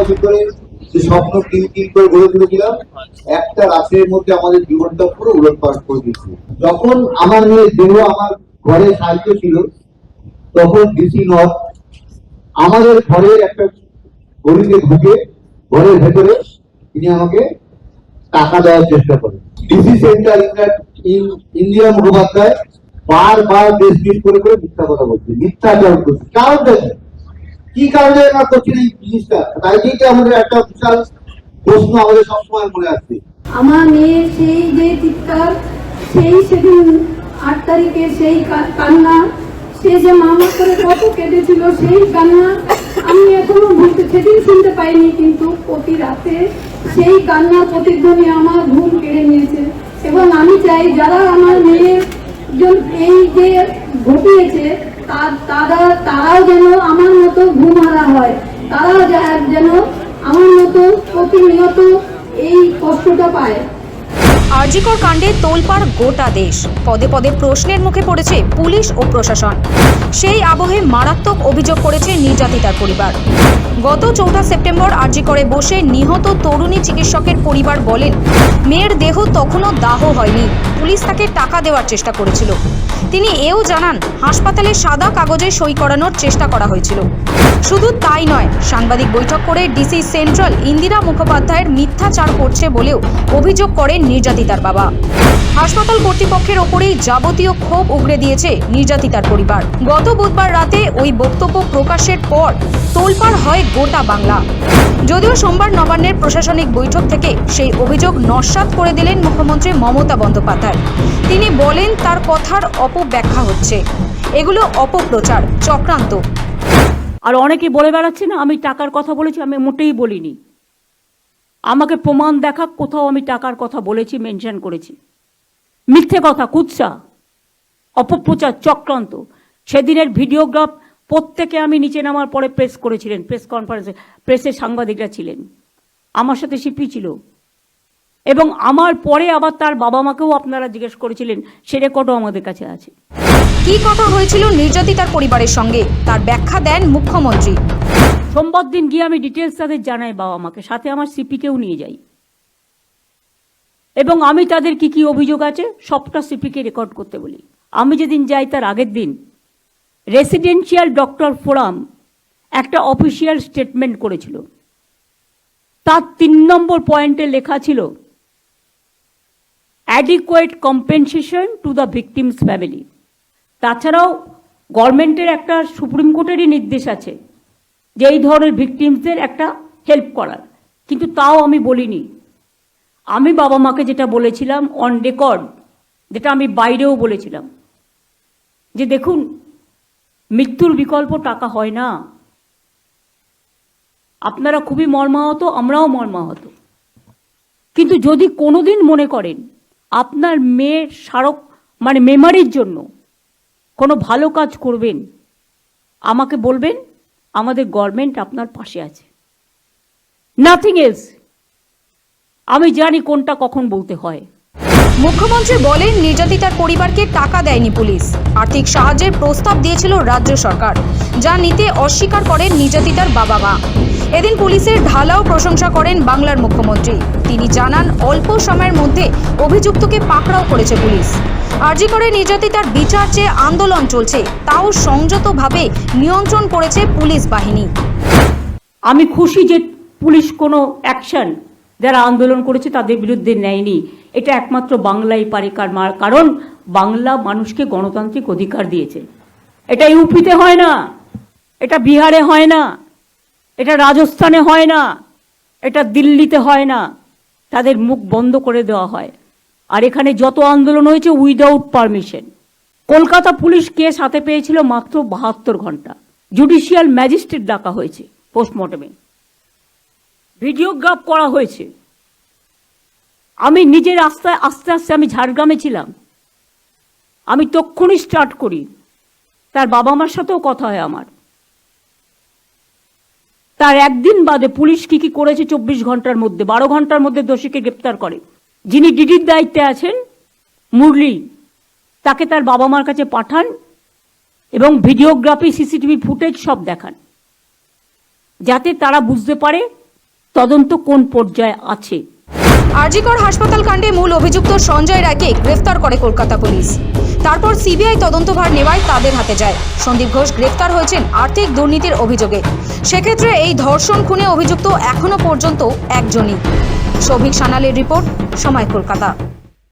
বছর ধরে যে স্বপ্ন তিন তিন করে গড়ে তুলেছিলাম। একটা রাতের মধ্যে আমাদের জীবনটা পুরো উলট পালট করে দিচ্ছে যখন আমার মেয়ে দেহ আমার ঘরে সাহায্য ছিল, তখন ডিসি নর্থ আমাদের ঘরে একটা গলিতে ঢুকে ঘরের ভেতরে তিনি আমাকে টাকা দেওয়ার চেষ্টা করেন। ডিসি সেন্টার ইন্ডিয়া মুখোপাধ্যায় বারবার দেশ করে করে মিথ্যা কথা বলছে, মিথ্যাচার করছে। কারণটা কি? কারণে না করছেন এই জিনিসটা তাই দিকে আমাদের একটা বিশাল প্রশ্ন আমাদের সবসময় মনে আসছে আমার মেয়ে সেই যে চিৎকার, সেই সেদিন আট তারিখে সেই কান্না, সে যে মামা করে কত কেঁদেছিল সেই কান্না আমি এখনও ভুলতে, সেদিন শুনতে পাইনি, কিন্তু প্রতি রাতে সেই কান্নার প্রতিধ্বনি আমার ঘুম কেড়ে নিয়েছে এবং আমি চাই যারা আমার মেয়ের এই যে ঘটিয়েছে তারা তারাও যেন আমার মতো ঘুম হারা হয়। তারাও যেন আমার মতো প্রতিনিয়ত এই কষ্টটা পায়। আরজিকর কাণ্ডে তোলপাড় গোটা দেশ। পদে পদে প্রশ্নের মুখে পড়েছে পুলিশ ও প্রশাসন। সেই আবহে মারাত্মক অভিযোগ করেছে নির্যাতিতার পরিবার। গত চৌঠা সেপ্টেম্বর আরজিকরে বসে নিহত তরুণী চিকিৎসকের পরিবার বলেন, মেয়ের দেহ তখনও দাহ হয়নি। পুলিশ তাকে টাকা দেওয়ার চেষ্টা করেছিল। তিনি এও জানান, হাসপাতালে সাদা কাগজে সই করানোর চেষ্টা করা হয়েছিল। শুধু তাই নয়, সাংবাদিক বৈঠক করে ডিসি সেন্ট্রাল ইন্দিরা মুখোপাধ্যায়ের মিথ্যাচার করছে বলেও অভিযোগ করেন নির্যাতিতার বাবা। হাসপাতাল কর্তৃপক্ষের ওপরেই যাবতীয় ক্ষোভ উগড়ে দিয়েছে নির্যাতিতার পরিবার। গত বুধবার রাতে ওই বক্তব্য প্রকাশের পর তোলপাড় হয় গোটা বাংলা। যদিও সোমবার নবান্নের প্রশাসনিক বৈঠক থেকে সেই অভিযোগ নস্যাৎ করে দিলেন মুখ্যমন্ত্রী মমতা বন্দ্যোপাধ্যায়। তিনি বলেন, তার কথার অপব্যাখ্যা হচ্ছে। এগুলো অপপ্রচার, চক্রান্ত। আর অনেকে বলে বেড়াচ্ছে না, আমি টাকার কথা বলেছি, আমি মোটেই বলিনি। আমাকে প্রমাণ দেখা, কোথাও আমি টাকার কথা বলেছি মেনশন করেছি। মিথ্যে কথা, কুৎসা, অপপ্রচার চক্রান্ত। সেদিনের ভিডিওগ্রাফ প্রত্যেকে আমি নিচে নামার পরে প্রেস করেছিলেন প্রেস কনফারেন্সে প্রেসের সাংবাদিকরা ছিলেন। আমার সাথে সিপি ছিল। এবং আমার পরে আবার তার বাবা মাকেও আপনারা জিজ্ঞেস করেছিলেন, সে রেকর্ডও আমাদের কাছে আছে। কি কথা হয়েছিল নির্যাতিতার পরিবারের সঙ্গে? তার ব্যাখ্যা দেন মুখ্যমন্ত্রী। সোমবার দিন গিয়ে আমি ডিটেলস তাদের জানাই, বাবা মাকে। সাথে আমার সিপিকেও নিয়ে যাই। এবং আমি তাদের কি কি অভিযোগ আছে, সবটা সিপিকে রেকর্ড করতে বলি। আমি যেদিন যাই তার আগের দিন রেসিডেন্সিয়াল ডক্টর ফোরাম একটা অফিসিয়াল স্টেটমেন্ট করেছিল। তার তিন নম্বর পয়েন্টে লেখা ছিল adequate compensation to the victims family তাছাড়াও গভর্নমেন্টের একটা সুপ্রিম কোর্টেরই নির্দেশ আছে যে এই ধরনের ভিকটিমসদের একটা হেল্প করার। কিন্তু তাও আমি বলিনি। আমি বাবা মাকে যেটা বলেছিলাম অন রেকর্ড যেটা আমি বাইরেও বলেছিলাম। যে দেখুন, মৃত্যুর বিকল্প টাকা হয় না। আপনারা খুবই মর্মাহত, আমরাও মর্মাহত। কিন্তু যদি কোনোদিন মনে করেন, আপনার মেয়ের স্মারক মানে মেমারির জন্য কোনো ভালো কাজ করবেন, আমাকে বলবেন আমাদের গভর্নমেন্ট আপনার পাশে আছে। নাথিং এলস আমি জানি কোনটা কখন বলতে হয়। মুখ্যমন্ত্রী বলেন, নির্যাতিতার পরিবারকে টাকা দেয়নি পুলিশ। আর্থিক সাহায্যের প্রস্তাব দিয়েছিল রাজ্য সরকার, যা নিতে অস্বীকার করেন নির্যাতিতার বাবা মা। এদিন পুলিশের ঢালাও প্রশংসা করেন বাংলার মুখ্যমন্ত্রী। তিনি জানান, অল্প সময়ের মধ্যে অভিযুক্তকে পাকড়াও করেছে পুলিশ। আরজি করে নির্যাতিতার বিচার চেয়ে আন্দোলন চলছে। তাও সংযতভাবে নিয়ন্ত্রণ করেছে পুলিশ বাহিনী। আমি খুশি যে পুলিশ কোনো অ্যাকশন যারা আন্দোলন করেছে তাদের বিরুদ্ধে নেয়নি। এটা একমাত্র বাংলাই পারে কারণ বাংলা মানুষকে গণতান্ত্রিক অধিকার দিয়েছে। এটা ইউপিতে হয় না, এটা বিহারে হয় না, এটা রাজস্থানে হয় না, এটা দিল্লিতে হয় না। তাদের মুখ বন্ধ করে দেওয়া হয়। আর এখানে যত আন্দোলন হয়েছে without permission Kolkata police case হাতে পেয়েছিল মাত্র বাহাত্তর ঘণ্টা। জুডিশিয়াল ম্যাজিস্ট্রেট ডাকা হয়েছে পোস্টমর্টমে ভিডিওগ্রাফ করা হয়েছে। আমি নিজের রাস্তায় আস্তে আস্তে আমি ঝাড়গ্রামে ছিলাম। আমি তক্ষুনি স্টার্ট করি। তার বাবা মার সাথেও কথা হয় আমার। তার একদিন বাদে পুলিশ কি কি করেছে চব্বিশ ঘণ্টার মধ্যে, বারো ঘণ্টার মধ্যে দোষীকে গ্রেপ্তার করে। যিনি ডিডির দায়িত্বে আছেন, মুরলি, তাকে তার বাবা মার কাছে পাঠান এবং ভিডিওগ্রাফি, সিসিটিভি ফুটেজ সব দেখান, যাতে তারা বুঝতে পারে তদন্ত কোন পর্যায়ে আছে। আরজিকর হাসপাতাল কাণ্ডে মূল অভিযুক্ত সঞ্জয় রায়কে গ্রেফতার করে কলকাতা পুলিশ। তারপর সিবিআই তদন্তভার নেওয়ায় তাদের হাতে যায়। সন্দীপ ঘোষ গ্রেফতার হয়েছেন আর্থিক দুর্নীতির অভিযোগে। সেক্ষেত্রে এই ধর্ষণ খুনে অভিযুক্ত এখনও পর্যন্ত একজনই। সৌভিক সানালের রিপোর্ট সময় কলকাতা।